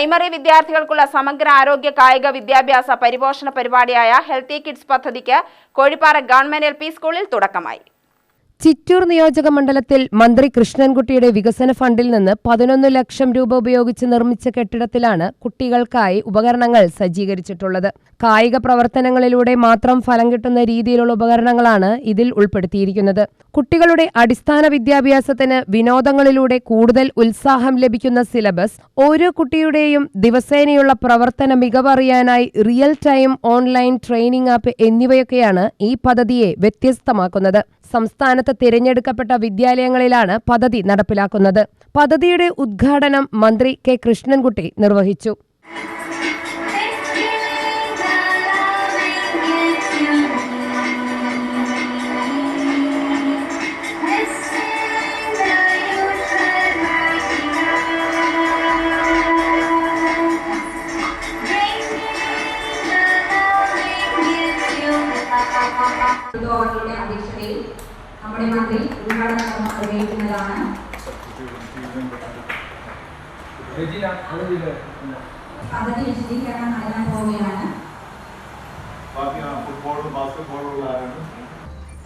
Primary വിദ്യാർത്ഥികൾക്കുള്ള സമഗ്ര ആരോഗ്യ കായിക വിദ്യാഭ്യാസ പരിപോഷണ പരിപാടിയായ ഹെൽത്തി കിഡ്സ് പദ്ധതിക്ക് കോഴിപ്പാറ ഗവൺമെന്റ് എൽ സ്കൂളിൽ തുടക്കമായി. ചിറ്റൂർ നിയോജക മണ്ഡലത്തിൽ മന്ത്രി കൃഷ്ണൻകുട്ടിയുടെ വികസന ഫണ്ടിൽ നിന്ന് പതിനൊന്ന് ലക്ഷം രൂപ ഉപയോഗിച്ച് നിർമ്മിച്ച കെട്ടിടത്തിലാണ് കുട്ടികൾക്കായി ഉപകരണങ്ങൾ സജ്ജീകരിച്ചിട്ടുള്ളത്. കായിക പ്രവർത്തനങ്ങളിലൂടെ മാത്രം ഫലം കിട്ടുന്ന രീതിയിലുള്ള ഉപകരണങ്ങളാണ് ഇതിൽ ഉൾപ്പെടുത്തിയിരിക്കുന്നത്. കുട്ടികളുടെ അടിസ്ഥാന വിദ്യാഭ്യാസത്തിന് വിനോദങ്ങളിലൂടെ കൂടുതൽ ഉത്സാഹം ലഭിക്കുന്ന സിലബസ് ഓരോ കുട്ടിയുടെയും ദിവസേനയുള്ള പ്രവർത്തന മികവറിയാനായി real time online training app എന്നിവയൊക്കെയാണ് ഈ പദ്ധതിയെ വ്യത്യസ്തമാക്കുന്നത്. സംസ്ഥാനത്ത് തിരഞ്ഞെടുക്കപ്പെട്ട വിദ്യാലയങ്ങളിലാണ് പദ്ധതി നടപ്പിലാക്കുന്നത്. പദ്ധതിയുടെ ഉദ്ഘാടനം മന്ത്രി കെ കൃഷ്ണൻകുട്ടി നിർവഹിച്ചു. അവരുടെ അധ്യക്ഷതയിൽ നമ്മുടെ മന്ത്രി ഉദ്ഘാടനം നിർവഹിക്കുന്നതാണ്. പദ്ധതി വിശദീകരണം നൽകാൻ പോവുകയാണ്.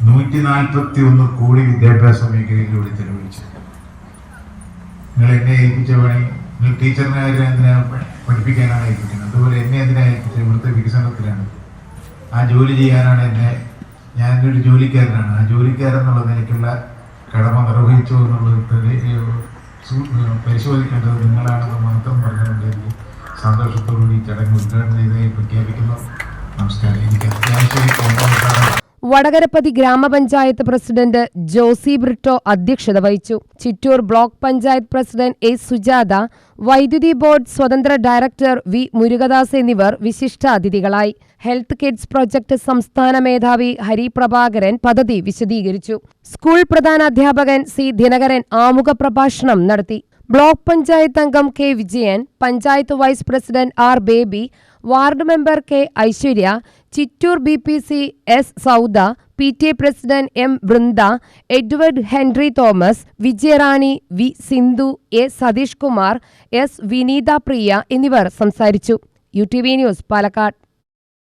നൂറ്റി നാൽപ്പത്തി ഒന്ന് കോടി വിദ്യാഭ്യാസ മേഖലയിലൂടെ ചെലവഴിച്ചു നിങ്ങൾ എന്നെ ഏൽപ്പിച്ച പണി നിങ്ങൾ ടീച്ചറിനെ എന്തിനാ പഠിപ്പിക്കാനാണ് ഏൽപ്പിക്കുന്നത്? അതുപോലെ എന്നെ എന്തിനാ ഏൽപ്പിച്ചത്? ഇവിടുത്തെ വികസനത്തിലാണ്. ആ ജോലി ചെയ്യാനാണ് എന്നെ ഞാനൊരു ജോലിക്കാരനാണ്. ആ ജോലിക്കാരൻ എന്നുള്ളത് നിലയ്ക്കുള്ള കടമ നിർവഹിച്ചു എന്നുള്ളത് പരിശോധിക്കേണ്ടത് നിങ്ങളാണെന്ന് മാത്രം പറഞ്ഞുകൊണ്ട് എനിക്ക് സന്തോഷത്തോടുകൂടി ചടങ്ങ് ഉദ്ഘാടനം ചെയ്തതായി പ്രഖ്യാപിക്കുന്നു. നമസ്കാരം. എനിക്ക് അത്യാവശ്യം വടകരപ്പതി ഗ്രാമപഞ്ചായത്ത് പ്രസിഡന്റ് ജോസി ബ്രിട്ടോ അധ്യക്ഷത വഹിച്ചു. Chittur block panchayat president A Sujatha വൈദ്യുതി ബോർഡ് സ്വതന്ത്ര ഡയറക്ടർ വി മുരുകദാസ് എന്നിവർ വിശിഷ്ടാതിഥികളായി. ഹെൽത്ത് കിഡ്സ് പ്രൊജക്ട് സംസ്ഥാന മേധാവി ഹരി പ്രഭാകരൻ പദ്ധതി വിശദീകരിച്ചു. സ്കൂൾ പ്രധാനാധ്യാപകൻ സി ദിനകരൻ ആമുഖ പ്രഭാഷണം നടത്തി. ബ്ലോക്ക് പഞ്ചായത്ത് അംഗം K Vijayan panchayat vice president R Baby ward member K Aishwarya Chittur B P C S Sauda P T A president M Vrinda Edward Henry Thomas Vijayarani V Sindhu A Satheesh Kumar S Vineetha Priya എന്നിവർ സംസാരിച്ചു. U T V news Palakkad.